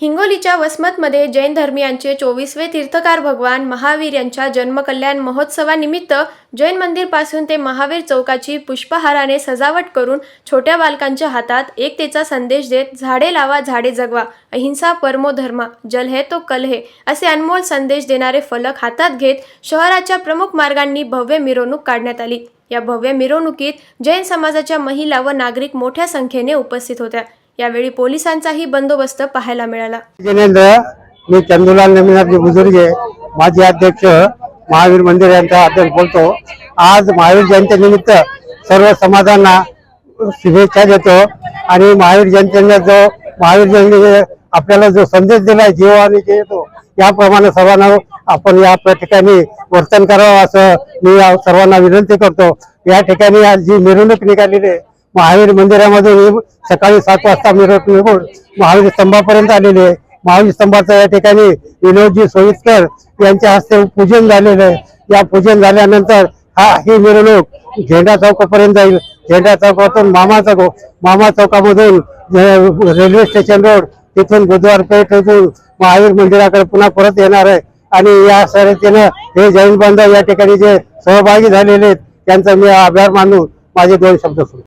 हिंगोलीच्या वसमतमध्ये जैन धर्मियांचे चोवीसवे तीर्थकार भगवान महावीर यांच्या जन्मकल्याण महोत्सवानिमित्त जैन मंदिरपासून ते महावीर चौकाची पुष्पहाराने सजावट करून छोट्या बालकांच्या हातात एकतेचा संदेश देत झाडे लावा झाडे जगवा अहिंसा परमो धर्मा जल है तो कल है असे अनमोल संदेश देणारे फलक हातात घेत शहराच्या प्रमुख मार्गांनी भव्य मिरवणूक काढण्यात आली. या भव्य मिरवणुकीत जैन समाजाच्या महिला व नागरिक मोठ्या संख्येने उपस्थित होत्या. यावेळी पोलिसांचाही बंदोबस्त पाहायला मिळाला. जिनेंद्र मी चंदुलाल नमिनाथजी बुजुर्गे माजी अध्यक्ष महावीर मंदिर यांचा अध्यक्ष बोलतो. आज महावीर जयंतीनिमित्त सर्व समाजांना शुभेच्छा देतो. आणि महावीर जयंतीने जो महावीर जयंती आपल्याला जो संदेश दिलाय जीव आणि जे येतो याप्रमाणे सर्वांना आपण या ठिकाणी वर्तन करावं असं मी सर्वांना विनंती करतो. या ठिकाणी आज जी मिरवणूक निघालेली आहे महावीर मंदिरामध्ये सकाळी सात वाजता मिरवणूक निघून महावीर स्तंभापर्यंत आलेली आहे. महावीर स्तंभाचं या ठिकाणी विनोदजी सोयीस्कर यांच्या हस्ते पूजन झालेलं आहे. या पूजन झाल्यानंतर हा ही मिरवणूक झेंडा चौकापर्यंत जाईल. झेंडा चौकातून मामा चौक मामा चौकामधून रेल्वे स्टेशन रोड तिथून बुधवार पेठ इथून महावीर मंदिराकडे पुन्हा परत येणार आहे. आणि या शर्यतीनं हे जैन बांधव या ठिकाणी जे सहभागी झालेले आहेत त्यांचा मी आभार मानून माझे दोन शब्द सुरू